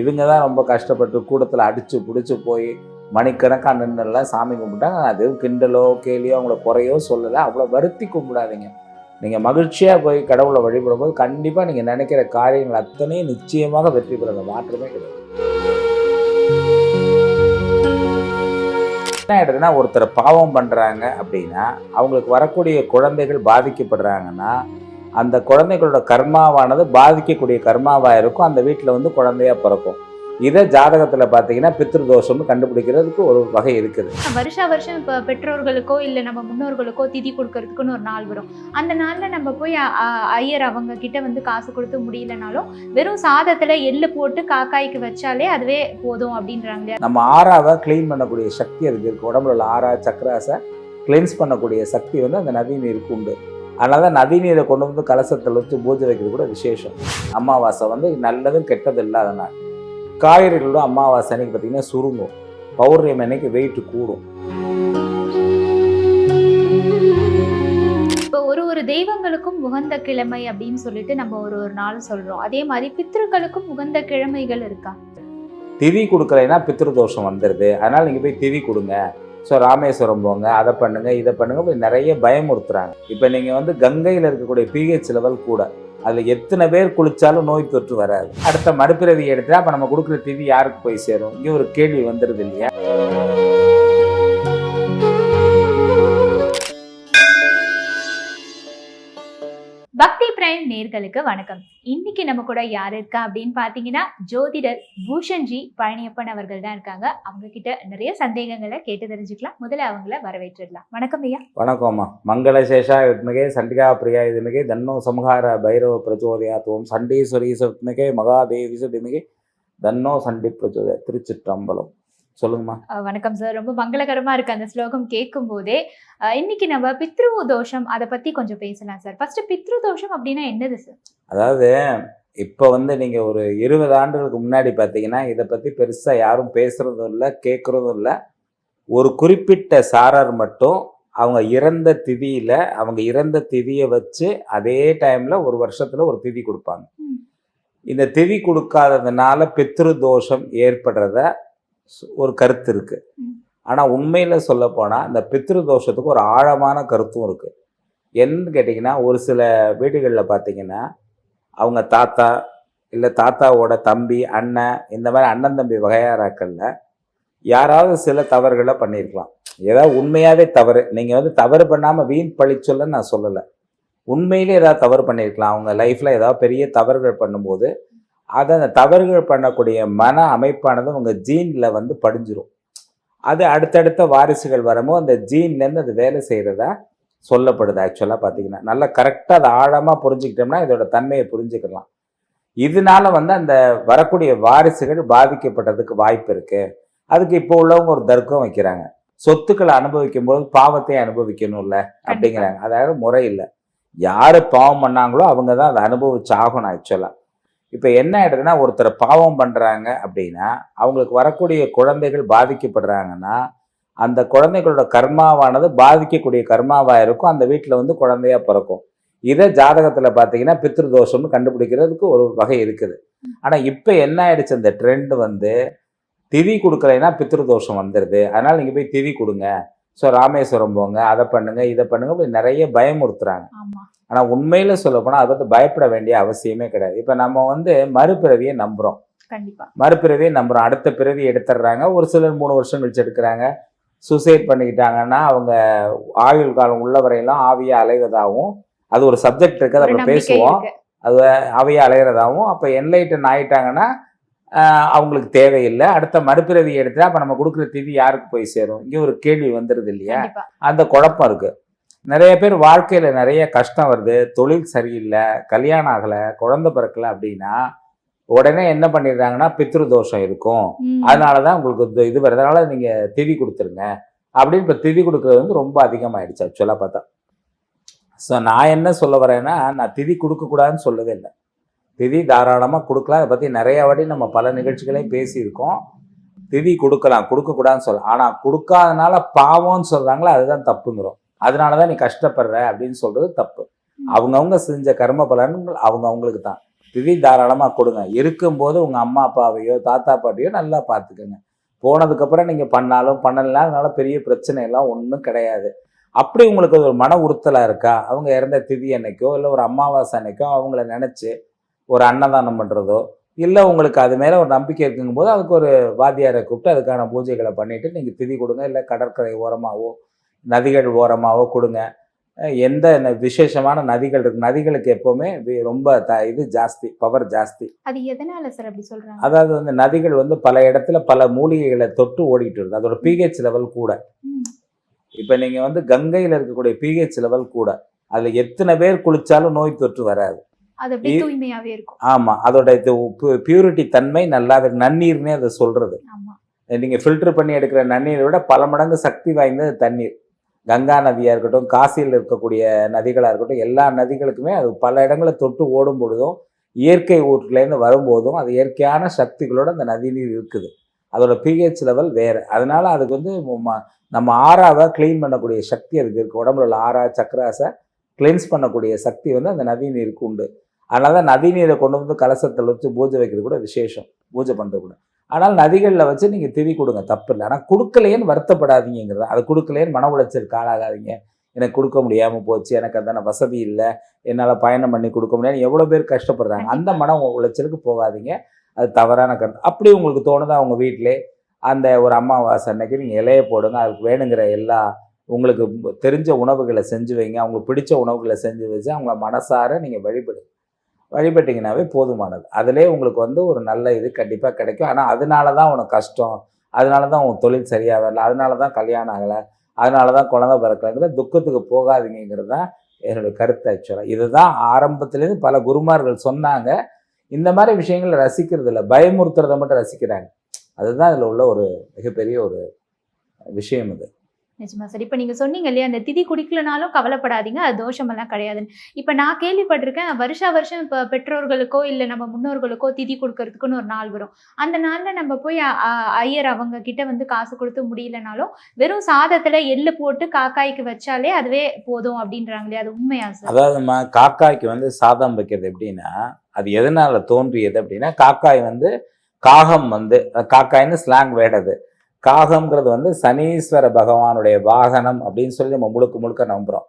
இவங்க தான் ரொம்ப கஷ்டப்பட்டு கூடத்தில் அடித்து பிடிச்சி போய் மணிக்கணக்காக நின்றுலாம் சாமி கும்பிட்டாங்க. அது கிண்டலோ கேலியோ அவங்கள குறையோ சொல்லலை. அவ்வளோ வருத்தி கும்பிடாதீங்க. நீங்கள் மகிழ்ச்சியாக போய் கடவுளை வழிபடும் போது கண்டிப்பாக நீங்கள் நினைக்கிற காரியங்கள் அத்தனையும் நிச்சயமாக வெற்றி பெறுங்க. மாற்றமே கிடையாது. என்ன ஆகிடுதுன்னா ஒருத்தர் பாவம் பண்ணுறாங்க அப்படின்னா அவங்களுக்கு வரக்கூடிய குழந்தைகள் பாதிக்கப்படுறாங்கன்னா அந்த குழந்தைகளோட கர்மாவானது பாதிக்கக்கூடிய கர்மாவாக இருக்கும். அந்த வீட்டில் வந்து குழந்தையா பிறக்கும். இதை ஜாதகத்தில் பார்த்தீங்கன்னா பித்ருதோஷம்னு கண்டுபிடிக்கிறதுக்கு ஒரு வகை இருக்குது. வருஷா வருஷம் இப்போ பெற்றோர்களுக்கோ இல்லை நம்ம முன்னோர்களுக்கோ திதி கொடுக்கறதுக்குன்னு ஒரு நாள் வரும். அந்த நாளில் நம்ம போய் ஐயர் அவங்க கிட்ட வந்து காசு கொடுத்து முடியலனாலும் வெறும் சாதத்தில் எள்ளு போட்டு காக்காய்க்கு வச்சாலே அதுவே போதும் அப்படின்றாங்க. நம்ம ஆறாவை க்ளீன் பண்ணக்கூடிய சக்தி அதுக்கு இருக்குது உடம்புல உள்ள ஆறா சக்கராசை கிளென்ஸ் பண்ணக்கூடிய சக்தி வந்து அந்த நதி நீருக்கு உண்டு அதனால தான் நதி நீரை கொண்டு வந்து கலசத்தில் வச்சு பூஜை வைக்கிறது கூட விசேஷம். அமாவாசை வந்து நல்லதும் கெட்டது இல்லாத நாள். காய்கறிகளோட அமாவாசை அன்னைக்கு பார்த்தீங்கன்னா சுருங்கும். பௌர்ணமி அன்னைக்கு வெயிட் கூடும். இப்போ ஒரு ஒரு தெய்வங்களுக்கும் உகந்த கிழமை அப்படின்னு சொல்லிட்டு நம்ம ஒரு ஒரு நாள் சொல்றோம். அதே மாதிரி பித்ருக்களுக்கும் உகந்த கிழமைகள் இருக்கா? திதி கொடுக்கலைன்னா பித்ருதோஷம் வந்துடுது அதனால் நீங்கள் போய் திதி கொடுங்க. ஸோ ராமேஸ்வரம் போங்க அதை பண்ணுங்கள் இதை பண்ணுங்க இப்படி நிறைய பயமுறுத்துறாங்க. இப்போ நீங்கள் வந்து கங்கையில் இருக்கக்கூடிய பிஹெச் லெவல் கூட அதில் எத்தனை பேர் குளித்தாலும் நோய் தொற்று வராது. அடுத்த மறுபிறவி எடுத்தால் அப்போ நம்ம கொடுக்குற திதி யாருக்கு போய் சேரும்? இங்கே ஒரு கேள்வி வந்துடுது இல்லையா? நேர்களுக்கு வணக்கம். இன்னைக்கு நம்ம கூட யார் இருக்கா அப்படின்னு பார்த்தீங்கன்னா ஜோதிடர் பூஷன்ஜி பழனியப்பன் அவர்கள் தான் இருக்காங்க. அவங்க கிட்ட நிறைய சந்தேகங்களை கேட்டு தெரிஞ்சுக்கலாம். முதல்ல அவங்கள வரவேற்றிடலாம். வணக்கம் ஐயா. வணக்கம்மா மங்களசேஷா வித்மகே சண்டிகா பிரியா இதுமிகே தன்னோ சம்ஹார பைரவ பிரச்சோதயாத்துவம் சண்டீஸ்வரி சுத்மிகே மகாதேவி சுதிமிகே தன்னோ சண்டி பிரச்சோதய திருச்சிற்றம்பலம். சொல்லுங்கம்மா. வணக்கம் சார். ரொம்ப மங்களகரமா இருக்கு அந்த ஸ்லோகம் கேட்கும் போதே இன்னைக்கு நம்ம பித்ரு தோஷம் அதை பத்தி கொஞ்சம் பேசலாம் சார். ஃபர்ஸ்ட் பித்ரு தோஷம் அப்படின்னா என்னது சார்? அதாவது இப்போ வந்து நீங்கள் ஒரு இருபது ஆண்டுகளுக்கு முன்னாடி பார்த்தீங்கன்னா இதை பற்றி பெருசாக யாரும் பேசுகிறதும் இல்லை கேட்குறதும் இல்லை. ஒரு குறிப்பிட்ட சாரர் மட்டும் அவங்க இறந்த திதியில் அவங்க இறந்த திதியை வச்சு அதே டைமில் ஒரு வருஷத்தில் ஒரு திதி கொடுப்பாங்க. இந்த திதி கொடுக்காததுனால பித்ரு தோஷம் ஏற்படுறத ஒரு கருத்து இருக்குது. ஆனால் உண்மையில் சொல்லப்போனால் இந்த பித்ரு தோஷத்துக்கு ஒரு ஆழமான கருத்தும் இருக்குது என்னன்னு கேட்டிங்கன்னா ஒரு சில வீடுகளில் பார்த்தீங்கன்னா அவங்க தாத்தா இல்லை தாத்தாவோட தம்பி அண்ணன் இந்த மாதிரி அண்ணன் தம்பி வகையாராக்களில் யாராவது சில தவறுகளை பண்ணியிருக்கலாம். ஏதாவது உண்மையாகவே தவறு நீங்கள் வந்து தவறு பண்ணாமல் வீண் பழி சொல்ல நான் சொல்லலை. உண்மையிலே ஏதாவது தவறு பண்ணியிருக்கலாம். அவங்க லைஃப்பில் ஏதாவது பெரிய தவறுகள் பண்ணும்போது அதை அந்த தவறுகள் பண்ணக்கூடிய மன அமைப்பானது உங்கள் ஜீனில் வந்து படிஞ்சிரும். அது அடுத்தடுத்த வாரிசுகள் வரும்போது அந்த ஜீன்லேருந்து அது வேலை செய்கிறதா சொல்லப்படுது ஆக்சுவலாக பார்த்தீங்கன்னா. நல்லா கரெக்டாக அதை ஆழமாக புரிஞ்சுக்கிட்டோம்னா இதோட தன்மையை புரிஞ்சுக்கலாம். இதனால வந்து அந்த வரக்கூடிய வாரிசுகள் பாதிக்கப்பட்டதுக்கு வாய்ப்பு இருக்கு. அதுக்கு இப்போ உள்ளவங்க ஒரு தர்க்கம் வைக்கிறாங்க. சொத்துக்களை அனுபவிக்கும் போது பாவத்தை அனுபவிக்கணும்ல அப்படிங்கிறாங்க. அதாவது முறை இல்லை. யாரு பாவம் பண்ணாங்களோ அவங்க தான் அதை அனுபவிச்சு ஆகணும் ஆக்சுவலாக இப்போ என்ன ஆகிடுதுன்னா ஒருத்தர் பாவம் பண்ணுறாங்க அப்படின்னா அவங்களுக்கு வரக்கூடிய குழந்தைகள் பாதிக்கப்படுறாங்கன்னா அந்த குழந்தைகளோட கர்மாவானது பாதிக்கக்கூடிய கர்மாவாக இருக்கும். அந்த வீட்டில் வந்து குழந்தையா பிறக்கும். இதை ஜாதகத்தில் பார்த்தீங்கன்னா பித்ருதோஷம்னு கண்டுபிடிக்கிறதுக்கு ஒரு வகை இருக்குது. ஆனால் இப்போ என்ன ஆயிடுச்சு? அந்த ட்ரெண்ட் வந்து திதி கொடுக்கலைன்னா பித்ருதோஷம் வந்துடுது அதனால் நீங்கள் போய் திதி கொடுங்க. ஸோ ராமேஸ்வரம் போங்க அதை பண்ணுங்க இதை பண்ணுங்க இப்படி நிறைய பயமுறுத்துறாங்க. ஆனால் உண்மையில் சொல்லப்போனால் அதை பற்றி பயப்பட வேண்டிய அவசியமே கிடையாது. இப்போ நம்ம வந்து மறுபிறவியை நம்புகிறோம் மறுபிறவியை நம்புகிறோம் அடுத்த பிறவி எடுத்துடுறாங்க. ஒரு சிலர் மூணு வருஷம் கழிச்சு எடுக்கிறாங்க. சூசைட் பண்ணிக்கிட்டாங்கன்னா அவங்க ஆயுள் காலம் உள்ள வரையெல்லாம் ஆவியா அலைவதாகவும் அது ஒரு சப்ஜெக்ட் இருக்குது அதை பேசுவோம். இருக்கு. ஆவியா அலைகிறதாகவும் அப்போ என்லைட்டன் ஆயிட்டாங்கன்னா அவங்களுக்கு தேவையில்லை. அடுத்த மறுபிறவி எடுத்தா அப்போ நம்ம கொடுக்குற திதி யாருக்கு போய் சேரும்? இங்கே ஒரு கேள்வி வந்துடுது இல்லையா? அந்த குழப்பம் இருக்கு. நிறைய பேர் வாழ்க்கையில நிறைய கஷ்டம் வருது. தொழில் சரியில்லை கல்யாணம் ஆகலை குழந்தை பிறக்கல அப்படின்னா உடனே என்ன பண்ணிடுறாங்கன்னா பித்ரு தோஷம் இருக்கும். அதனால தான் உங்களுக்கு இது- இது வருது. அதனால நீங்க திதி கொடுத்துருங்க. அப்படின்னு இப்போ திதி கொடுக்கறது வந்து ரொம்ப அதிகமாயிடுச்சு ஆக்சுவலாக பார்த்தா. ஸோ நான் என்ன சொல்ல வரேன்னா நான் திதி கொடுக்கக்கூடாதுன்னு சொல்லவே இல்லை. திதி தாராளமாக கொடுக்கலாம். அதை பற்றி நிறையா வாட்டி நம்ம பல நிகழ்ச்சிகளையும் பேசியிருக்கோம். திதி கொடுக்கலாம். கொடுக்கக்கூடாதுன்னு சொல்லலாம் ஆனால் கொடுக்காதனால பாவம்னு சொல்கிறாங்களோ அதுதான் தப்புங்கிறோம். அதனால தான் நீ கஷ்டப்படுற அப்படின்னு சொல்கிறது தப்பு. அவங்கவுங்க செஞ்ச கர்ம பலன்கள் அவங்க அவங்களுக்கு தான். திதி தாராளமாக கொடுங்க. இருக்கும்போது உங்கள் அம்மா அப்பாவையோ தாத்தா பாட்டியோ நல்லா பார்த்துக்கோங்க. போனதுக்கப்புறம் நீங்கள் பண்ணாலும் பண்ணலாம் அதனால பெரிய பிரச்சனை எல்லாம் ஒன்றும் கிடையாது. அப்படி உங்களுக்கு ஒரு மன உறுத்தலாக இருக்கா? அவங்க இறந்த திதி அன்னைக்கோ இல்லை ஒரு அமாவாசை அன்னைக்கோ அவங்கள நினச்சி ஒரு அன்னதானம் பண்ணுறதோ இல்லை உங்களுக்கு அது மேலே ஒரு நம்பிக்கை இருக்குங்கும் போது அதுக்கு ஒரு வாத்தியாரை கூப்பிட்டு அதுக்கான பூஜைகளை பண்ணிவிட்டு நீங்கள் திதி கொடுங்க இல்லை கடற்கரை ஓரமாகவோ நதிகள் ஓரமாகவோ கொடுங்க. எந்த விசேஷமான நதிகள் இருக்கு நதிகளுக்கு எப்போவுமே ரொம்ப த இது ஜாஸ்தி பவர் ஜாஸ்தி. அது எதனால சார் அப்படி சொல்றாங்க? அதாவது வந்து நதிகள் வந்து பல இடத்துல பல மூலிகைகளை தொட்டு ஓடிட்டு இருக்குது அதோட பிஹெச் லெவல் கூட. இப்போ நீங்கள் வந்து கங்கையில் இருக்கக்கூடிய பிஹெச் லெவல் கூட. அதில் எத்தனை பேர் குளிச்சாலும் நோய் தொற்று வராது. அது அப்படியே தூய்மையாவே இருக்கும். ஆமாம் அதோட இது பியூரிட்டி தன்மை நல்லா. நன்னீர்னே அதை சொல்கிறது ஆமா. நீங்கள் ஃபில்டர் பண்ணி எடுக்கிற நன்னீரை விட பல மடங்கு சக்தி வாய்ந்த தண்ணீர். கங்கா நதியாக இருக்கட்டும் காசியில் இருக்கக்கூடிய நதிகளாக இருக்கட்டும் எல்லா நதிகளுக்குமே அது பல இடங்களை தொட்டு ஓடும் பொழுதும் இயற்கை ஊற்றுலேருந்து வரும்போதும் அது இயற்கையான சக்திகளோட அந்த நதி நீர் இருக்குது. அதோட பிஹெச் லெவல் வேறு. அதனால அதுக்கு வந்து நம்ம ஆறாவை க்ளீன் பண்ணக்கூடிய சக்தி அதுக்கு இருக்குது உடம்புல உள்ள ஆறா சக்கராசை கிளென்ஸ் பண்ணக்கூடிய சக்தி வந்து அந்த நதி நீருக்கு உண்டு. அதனால தான் நதி நீரை கொண்டு வந்து கலசத்தில் வச்சு பூஜை வைக்கிறது கூட விசேஷம் பூஜை பண்ணுறது கூட. ஆனால் நதிகளில் வச்சு நீங்கள் திதி கொடுங்க தப்பு இல்லை. ஆனால் கொடுக்கலையேன்னு வருத்தப்படாதீங்கிறது அது கொடுக்கலையேன்னு மன உளைச்சலுக்கு ஆளாகாதீங்க. எனக்கு கொடுக்க முடியாமல் போச்சு எனக்கு அதான வசதி இல்லை என்னால் பயணம் பண்ணி கொடுக்க முடியாது எவ்வளோ பேர் கஷ்டப்படுறாங்க. அந்த மன உளைச்சலுக்கு போகாதீங்க. அது தவறான கருத்து. அப்படி உங்களுக்கு தோணுதா உங்கள் வீட்டிலே அந்த ஒரு அமாவாசை அன்னைக்கு நீங்கள் இலைய போடுங்க அதுக்கு வேணுங்கிற எல்லா உங்களுக்கு தெரிஞ்ச உணவுகளை செஞ்சு வைங்க. அவங்களுக்கு பிடிச்ச உணவுகளை செஞ்சு வச்சு அவங்கள மனசார நீங்கள் வழிபடுங்க. வழிபட்டிங்கனாவே போதுமானது. அதிலே உங்களுக்கு வந்து ஒரு நல்ல இது கண்டிப்பாக கிடைக்கும். ஆனால் அதனால தான் உனக்கு கஷ்டம். அதனால தான் உன் தொழில் சரியாக வரல. அதனால தான் கல்யாணம் ஆகலை. அதனால தான் குழந்தை பிறக்கலைங்கிற துக்கத்துக்கு போகாதீங்கிறது தான் என்னுடைய கருத்து ஆக்சுவலாக இதுதான் ஆரம்பத்துலேருந்து பல குருமார்கள் சொன்னாங்க. இந்த மாதிரி விஷயங்களை ரசிக்கிறது இல்லை. பயமுறுத்துறதை மட்டும் ரசிக்கிறாங்க. அதுதான் இதில் உள்ள ஒரு மிகப்பெரிய ஒரு விஷயம் இது. நிஜமா சார். இப்போ நீங்கள் சொன்னீங்க இல்லையா அந்த திதி குடிக்கலனாலும் கவலைப்படாதீங்க அது தோஷமெல்லாம் கிடையாதுன்னு. இப்போ நான் கேள்விப்பட்டிருக்கேன் வருஷா வருஷம் இப்போ பெற்றோர்களுக்கோ இல்லை நம்ம முன்னோர்களுக்கோ திதி கொடுக்கறதுக்குன்னு ஒரு நாள் வரும். அந்த நாளில் நம்ம போய் அ- ஐயர் அவங்க கிட்ட வந்து காசு கொடுத்து முடியலனாலும் வெறும் சாதத்தில் எள்ளு போட்டு காக்காய்க்கு வச்சாலே அதுவே போதும் அப்படின்றாங்களே அது உண்மையா சார்? அதாவதுமா காக்காய்க்கு வந்து சாதம் வைக்கிறது எப்படின்னா அது எதனால தோன்றியது அப்படின்னா காக்காய் வந்து காகம் வந்து காக்காய்னு ஸ்லாங் வேடது காகம்ங்கிறது வந்து சனீஸ்வர பகவானுடைய வாகனம் அப்படின்னு சொல்லி நம்ம முழுக்க முழுக்க நம்புகிறோம்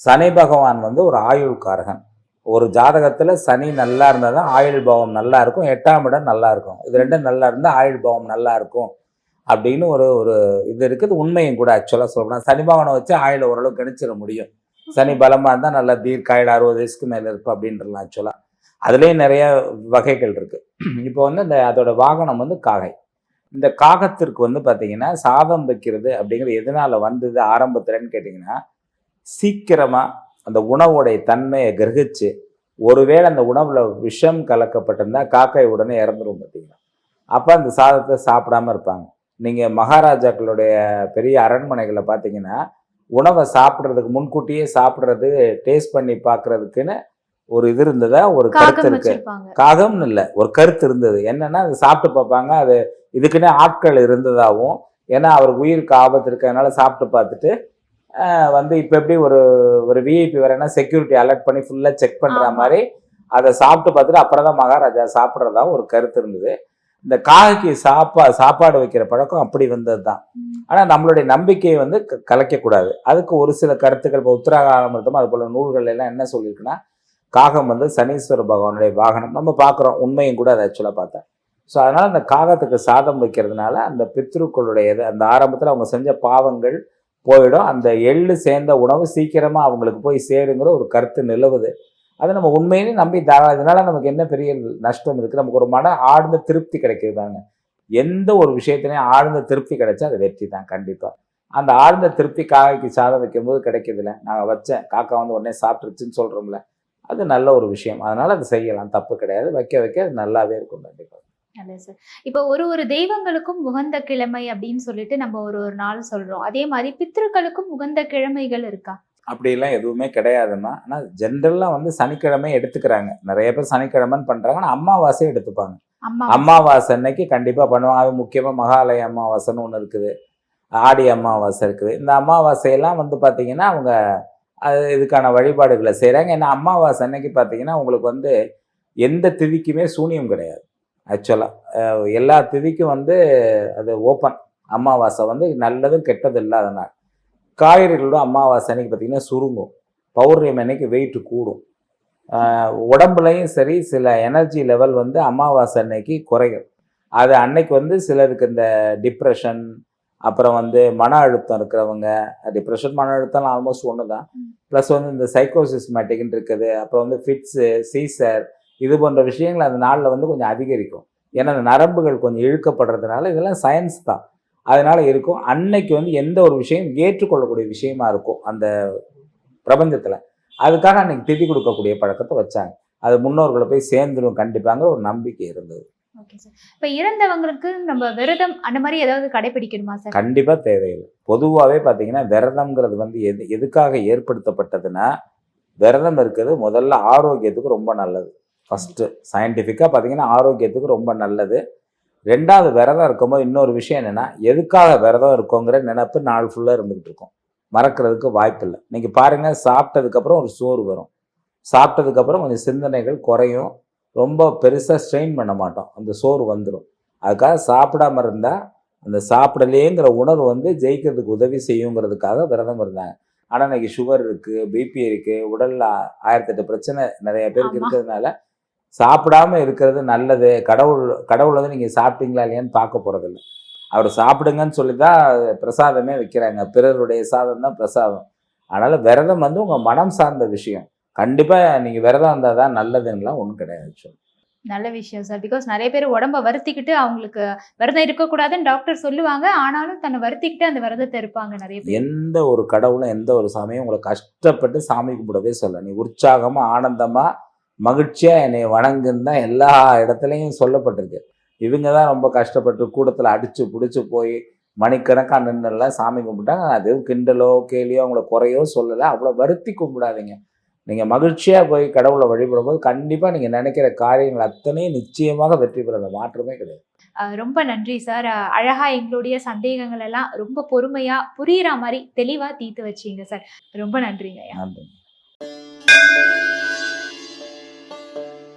சனி பகவான் வந்து ஒரு ஆயுள்காரகன். ஒரு ஜாதகத்தில் சனி நல்லா இருந்தால் தான் ஆயுள் பாவம் நல்லா இருக்கும் எட்டாம் இடம் நல்லா இருக்கும். இது ரெண்டும் நல்லா இருந்தால் ஆயுள் பாவம் நல்லா இருக்கும் அப்படின்னு ஒரு ஒரு இது இருக்குது. உண்மையும் கூட ஆக்சுவலாக சொல்லணும் சனி பகவானை வச்சு ஆயுள் ஓரளவு கணிச்சிட முடியும். சனி பலமாக இருந்தால் நல்லா தீர்க்காயில் அறுபது வயசுக்கு மேலே இருப்போம் அப்படின்றலாம் ஆக்சுவலாக அதுலேயும் நிறைய வகைகள் இருக்குது இப்போ வந்து இந்த அதோட வாகனம் வந்து காகை. இந்த காகத்திற்கு வந்து பார்த்தீங்கன்னா சாதம் வைக்கிறது அப்படிங்கிறது எதனால் வந்தது ஆரம்பத்துலன்னு கேட்டிங்கன்னா சீக்கிரமாக அந்த உணவுடைய தன்மையை கிரகிச்சு ஒருவேளை அந்த உணவில் விஷம் கலக்கப்பட்டிருந்தா காக்காய் உடனே இறந்துரும் பார்த்தீங்கன்னா அப்போ அந்த சாதத்தை சாப்பிடாம இருப்பாங்க. நீங்கள் மகாராஜாக்களுடைய பெரிய அரண்மனைகளை பார்த்தீங்கன்னா உணவை சாப்பிட்றதுக்கு முன்கூட்டியே சாப்பிட்றது டேஸ்ட் பண்ணி பார்க்குறதுக்குன்னு ஒரு இது இருந்ததா? ஒரு கருத்து இருக்கு. காகம்னு இல்லை ஒரு கருத்து இருந்தது. என்னன்னா அது சாப்பிட்டு பார்ப்பாங்க. அது இதுக்குன்னே ஆட்கள் இருந்ததாகவும் ஏன்னா அவருக்கு உயிருக்கு ஆபத்து இருக்கிறதுனால சாப்பிட்டு பார்த்துட்டு வந்து இப்போ எப்படி ஒரு ஒரு விஐபி வரேன்னா செக்யூரிட்டி அலர்ட் பண்ணி ஃபுல்லாக செக் பண்ணுற ஆமா. மாதிரி அதை சாப்பிட்டு பார்த்துட்டு அப்புறம் தான் மகாராஜா சாப்பிட்றதா ஒரு கருத்து இருந்தது. இந்த காகைக்கு சாப்பா சாப்பாடு வைக்கிற பழக்கம் அப்படி வந்தது தான். ஆனால் நம்மளுடைய நம்பிக்கையை வந்து கலைக்கக்கூடாது. அதுக்கு ஒரு சில கருத்துக்கள் இப்போ உத்தராகாமத்தம் அது போல நூல்கள் எல்லாம் என்ன சொல்லியிருக்குன்னா காகம் வந்து சனீஸ்வர பகவானுடைய வாகனம். நம்ம பார்க்குறோம் உண்மையும் கூட அதை ஆக்சுவலாக பார்த்தேன் ஸோ அதனால் அந்த காகத்துக்கு சாதம் வைக்கிறதுனால அந்த பித்ருக்களுடைய இது அந்த ஆரம்பத்தில் அவங்க செஞ்ச பாவங்கள் போயிடும். அந்த எள்ளு சேர்ந்த உணவு சீக்கிரமாக அவங்களுக்கு போய் சேருங்கிற ஒரு கருத்து நிலவுது. அதை நம்ம உண்மையிலே நம்பி தாராளம் இதனால் நமக்கு என்ன பெரிய நஷ்டம் இருக்குது நமக்கு ஒரு மன ஆழ்ந்த திருப்தி கிடைக்குது தாங்க எந்த ஒரு விஷயத்துலையும் ஆழ்ந்த திருப்தி கிடைச்சா அது வெற்றி தான் கண்டிப்பாக அந்த ஆழ்ந்த திருப்தி காக்கைக்கு சாதம் வைக்கும்போது கிடைக்கிறதுல நான் வச்சேன் காக்கா வந்து உடனே சாப்பிட்ருச்சுன்னு சொல்கிறோம்ல அது நல்ல ஒரு விஷயம். அதனால அது செய்யலாம். தப்பு கிடையாது. வைக்க வைக்க அது நல்லாவே இருக்கும் கண்டிப்பாக நல்லது சார். இப்போ ஒரு ஒரு தெய்வங்களுக்கும் உகந்த கிழமை அப்படின்னு சொல்லிட்டு நம்ம ஒரு ஒரு நாள் சொல்றோம். அதே மாதிரி பித்ருக்களுக்கும் உகந்த கிழமைகள் இருக்கா? அப்படிலாம் எதுவுமே கிடையாதுன்னா ஆனால் ஜென்ரலாக வந்து சனிக்கிழமை எடுத்துக்கிறாங்க. நிறைய பேர் சனிக்கிழமைன்னு பண்ணுறாங்க ஆனால் அமாவாசையும் எடுத்துப்பாங்க. அம்மா அமாவாசை அன்னைக்கு கண்டிப்பாக பண்ணுவாங்க. அது முக்கியமாக மகாலய அமாவாசைன்னு ஒன்று இருக்குது. ஆடி அமாவாசை இருக்குது. இந்த அமாவாசையெல்லாம் வந்து பார்த்திங்கன்னா அவங்க அது இதுக்கான வழிபாடுகளை செய்கிறாங்க ஏன்னா அமாவாசை அன்னைக்கு பார்த்தீங்கன்னா உங்களுக்கு வந்து எந்த திதிக்குமே சூனியம் கிடையாது. ஆக்சுவலாக எல்லா திதிக்கும் வந்து அது ஓப்பன் அமாவாசை வந்து நல்லதும் கெட்டது இல்லாத நாள். காய்கறிகளோட அமாவாசை அன்னைக்கு பார்த்தீங்கன்னா சுருங்கும். பௌர்ணமி அன்னைக்கு வெயிட் கூடும். உடம்புலையும் சரி சில எனர்ஜி லெவல் வந்து அமாவாசை அன்னைக்கு குறையும். அது அன்னைக்கு வந்து சிலருக்கு இந்த டிப்ரெஷன் அப்புறம் வந்து மன அழுத்தம் இருக்கிறவங்க டிப்ரெஷன் மன அழுத்தம் ஆல்மோஸ்ட் ஒன்று தான் ப்ளஸ் வந்து இந்த சைக்கோசிஸ்மேட்டிக்னு இருக்குது. அப்புறம் வந்து ஃபிட்ஸு சீசர் இது போன்ற விஷயங்கள் அந்த நாளில் வந்து கொஞ்சம் அதிகரிக்கும். ஏன்னா அந்த நரம்புகள் கொஞ்சம் இழுக்கப்படுறதுனால இதெல்லாம் சயின்ஸ் தான். அதனால இருக்கும். அன்னைக்கு வந்து எந்த ஒரு விஷயம் ஏற்றுக்கொள்ளக்கூடிய விஷயமா இருக்கும் அந்த பிரபஞ்சத்தில். அதுக்காக அன்னைக்கு திதி கொடுக்கக்கூடிய பழக்கத்தை வச்சாங்க. அது முன்னோர்களை போய் சேர்ந்துடும் கண்டிப்பாங்க ஒரு நம்பிக்கை இருந்தது. ஓகே சார் இப்போ இறந்தவங்களுக்கு நம்ம விரதம் அந்த மாதிரி ஏதாவது கடைபிடிக்கணுமா சார் கண்டிப்பாக தேவையில்லை. பொதுவாகவே பார்த்தீங்கன்னா விரதம்ங்கிறது வந்து எது எதுக்காக ஏற்படுத்தப்பட்டதுன்னா விரதம் இருக்கிறது முதல்ல ஆரோக்கியத்துக்கு ரொம்ப நல்லது. ஃபஸ்ட்டு சயின்டிஃபிக்காக பார்த்தீங்கன்னா ஆரோக்கியத்துக்கு ரொம்ப நல்லது. ரெண்டாவது விரதம் இருக்கும்போது இன்னொரு விஷயம் என்னென்னா எதுக்காக விரதம் இருக்கோங்கிற நினப்பு நாள் ஃபுல்லாக இருந்துகிட்டு இருக்கும். மறக்கிறதுக்கு வாய்ப்பு இல்லை. நீங்கள் பாருங்கள் சாப்பிட்டதுக்கப்புறம் ஒரு சோறு வரும். சாப்பிட்டதுக்கப்புறம் கொஞ்சம் சிந்தனைகள் குறையும். ரொம்ப பெருசாக ஸ்ட்ரெயின் பண்ண மாட்டோம். அந்த சோறு வந்துடும் அதுக்காக சாப்பிடாம இருந்தால் அந்த சாப்பிடலேங்கிற உணர்வு வந்து ஜெயிக்கிறதுக்கு உதவி செய்யுங்கிறதுக்காக விரதம் இருந்தாங்க. ஆனால் இன்னைக்கு சுகர் இருக்குது பிபி இருக்குது உடலில் ஆயிரத்தெட்டு பிரச்சனை நிறைய பேருக்கு. இருக்கிறதுனால சாப்பிடாம இருக்கிறது நல்லது. கடவுள் கடவுள் வந்து நீங்கள் சாப்பிட்டீங்களா இல்லையான்னு பார்க்க போகிறதில்ல அவர் சாப்பிடுங்கன்னு சொல்லி தான் பிரசாதமே வைக்கிறாங்க. பிறருடைய சாதம் தான் பிரசாதம். அதனால் விரதம் வந்து உங்கள் மனம் சார்ந்த விஷயம். கண்டிப்பாக நீங்கள் விரதம் இருந்தால் தான் நல்லதுன்னெலாம் ஒன்றும் கிடையாது. நல்ல விஷயம் சார் பிகாஸ் நிறைய பேர் உடம்ப வருத்திக்கிட்டு அவங்களுக்கு விரதம் இருக்கக்கூடாதுன்னு டாக்டர் சொல்லுவாங்க. ஆனாலும் தன்னை வருத்திக்கிட்டு அந்த விரதத்தை இருப்பாங்க நிறைய பேர். எந்த ஒரு கடவுளும் எந்த ஒரு சாமியும் உங்களை கஷ்டப்பட்டு சாமி கும்பிடவே சொல்ல நீ உற்சாகமா ஆனந்தமா மகிழ்ச்சியா என்னை வணங்குன்னு தான் எல்லா இடத்துலையும் சொல்லப்பட்டிருக்கு. இவங்க தான் ரொம்ப கஷ்டப்பட்டு கூடத்துல அடிச்சு பிடிச்சி போய் மணிக்கணக்காக நின்றுலாம் சாமி கும்பிட்டாங்க அது கிண்டலோ கேலியோ அவங்கள குறையோ சொல்லலை. அவ்வளோ வருத்தி கும்பிடாதீங்க. நீங்கள் மகிழ்ச்சியாக போய் கடவுளை வழிபடும்போது கண்டிப்பாக நீங்கள் நினைக்கிற காரியங்கள் அத்தனையும் நிச்சயமாக வெற்றி பெற மாற்றமே கிடையாது. ரொம்ப நன்றி சார். அஹ் அழகா எங்களுடைய சந்தேகங்கள் எல்லாம் ரொம்ப பொறுமையா புரியுற மாதிரி தெளிவா தீர்த்து வச்சீங்க சார். ரொம்ப நன்றிங்க நன்றி.